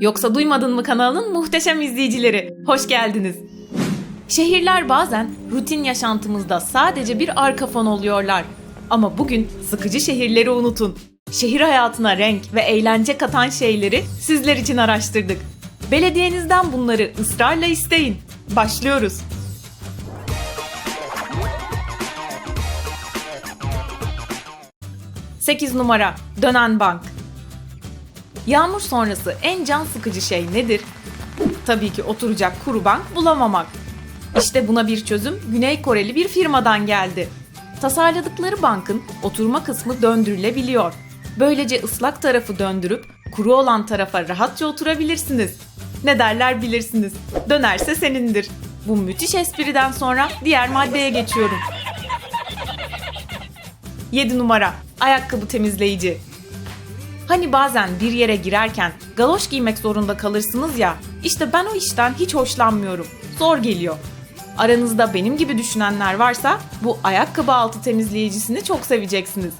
Yoksa duymadın mı kanalının muhteşem izleyicileri? Hoş geldiniz. Şehirler bazen rutin yaşantımızda sadece bir arka fon oluyorlar. Ama bugün sıkıcı şehirleri unutun. Şehir hayatına renk ve eğlence katan şeyleri sizler için araştırdık. Belediyenizden bunları ısrarla isteyin. Başlıyoruz. Sekiz numara Dönen Bank Yağmur sonrası en can sıkıcı şey nedir? Tabii ki oturacak kuru bank bulamamak. İşte buna bir çözüm Güney Koreli bir firmadan geldi. Tasarladıkları bankın oturma kısmı döndürülebiliyor. Böylece ıslak tarafı döndürüp kuru olan tarafa rahatça oturabilirsiniz. Ne derler bilirsiniz. Dönerse senindir. Bu müthiş espriden sonra diğer maddeye geçiyorum. 7 numara ayakkabı temizleyici. Hani bazen bir yere girerken galoş giymek zorunda kalırsınız ya. İşte ben o işten hiç hoşlanmıyorum. Zor geliyor. Aranızda benim gibi düşünenler varsa bu ayakkabı altı temizleyicisini çok seveceksiniz.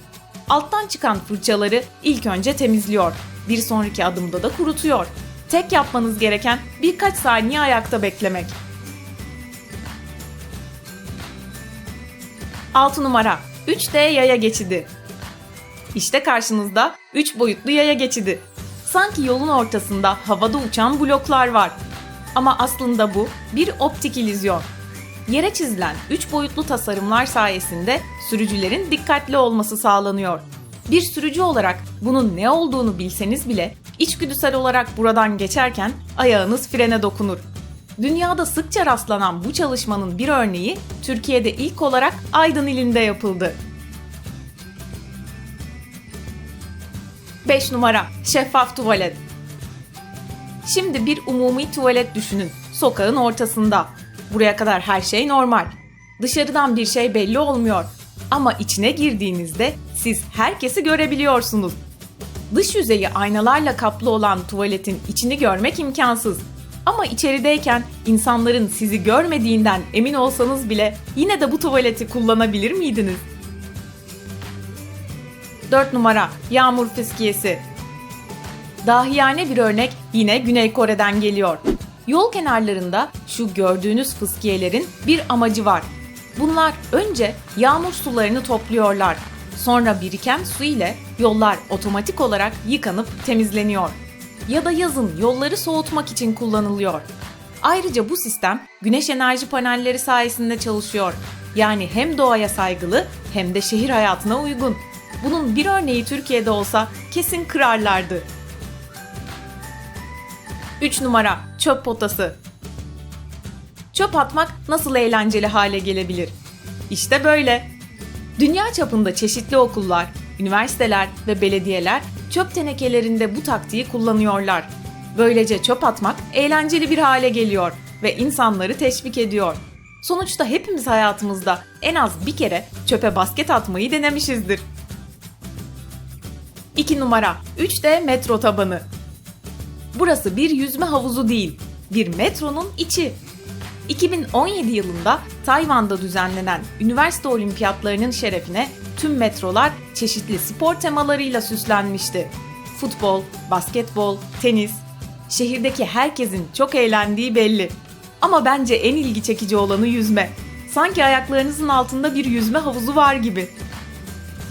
Alttan çıkan fırçaları ilk önce temizliyor. Bir sonraki adımda da kurutuyor. Tek yapmanız gereken birkaç saniye ayakta beklemek. 6 numara 3D yaya geçidi. İşte karşınızda 3 boyutlu yaya geçidi. Sanki yolun ortasında havada uçan bloklar var. Ama aslında bu bir optik illüzyon. Yere çizilen 3 boyutlu tasarımlar sayesinde sürücülerin dikkatli olması sağlanıyor. Bir sürücü olarak bunun ne olduğunu bilseniz bile içgüdüsel olarak buradan geçerken ayağınız frene dokunur. Dünyada sıkça rastlanan bu çalışmanın bir örneği Türkiye'de ilk olarak Aydın ilinde yapıldı. 5 numara şeffaf tuvalet. Şimdi bir umumi tuvalet düşünün. Sokağın ortasında. Buraya kadar her şey normal. Dışarıdan bir şey belli olmuyor. Ama içine girdiğinizde siz herkesi görebiliyorsunuz. Dış yüzeyi aynalarla kaplı olan tuvaletin içini görmek imkansız. Ama içerideyken insanların sizi görmediğinden emin olsanız bile yine de bu tuvaleti kullanabilir miydiniz? 4 numara Yağmur fıskiyesi. Dahiyane bir örnek yine Güney Kore'den geliyor. Yol kenarlarında şu gördüğünüz fıskiyelerin bir amacı var. Bunlar önce yağmur sularını topluyorlar. Sonra biriken su ile yollar otomatik olarak yıkanıp temizleniyor. Ya da yazın yolları soğutmak için kullanılıyor. Ayrıca bu sistem güneş enerji panelleri sayesinde çalışıyor. Yani hem doğaya saygılı hem de şehir hayatına uygun. Bunun bir örneği Türkiye'de olsa kesin kırarlardı. 3 numara çöp potası. Çöp atmak nasıl eğlenceli hale gelebilir? İşte böyle. Dünya çapında çeşitli okullar, üniversiteler ve belediyeler çöp tenekelerinde bu taktiği kullanıyorlar. Böylece çöp atmak eğlenceli bir hale geliyor ve insanları teşvik ediyor. Sonuçta hepimiz hayatımızda en az bir kere çöpe basket atmayı denemişizdir. 2 numara 3D metro tabanı. Burası bir yüzme havuzu değil, bir metronun içi. 2017 yılında Tayvan'da düzenlenen üniversite olimpiyatlarının şerefine tüm metrolar çeşitli spor temalarıyla süslenmişti. Futbol, basketbol, tenis. Şehirdeki herkesin çok eğlendiği belli. Ama bence en ilgi çekici olanı yüzme. Sanki ayaklarınızın altında bir yüzme havuzu var gibi.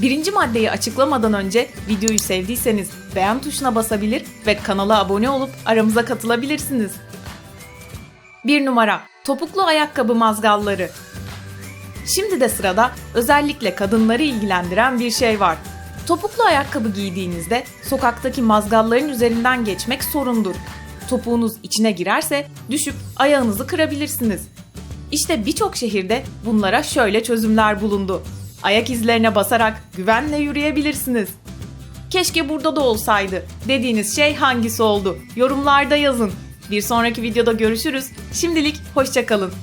Birinci maddeyi açıklamadan önce videoyu sevdiyseniz beğen tuşuna basabilir ve kanala abone olup aramıza katılabilirsiniz. 1 numara Topuklu ayakkabı mazgalları. Şimdi de sırada özellikle kadınları ilgilendiren bir şey var. Topuklu ayakkabı giydiğinizde sokaktaki mazgalların üzerinden geçmek sorundur. Topuğunuz içine girerse düşüp ayağınızı kırabilirsiniz. İşte birçok şehirde bunlara şöyle çözümler bulundu. Ayak izlerine basarak güvenle yürüyebilirsiniz. Keşke burada da olsaydı dediğiniz şey hangisi oldu? Yorumlarda yazın. Bir sonraki videoda görüşürüz. Şimdilik hoşçakalın.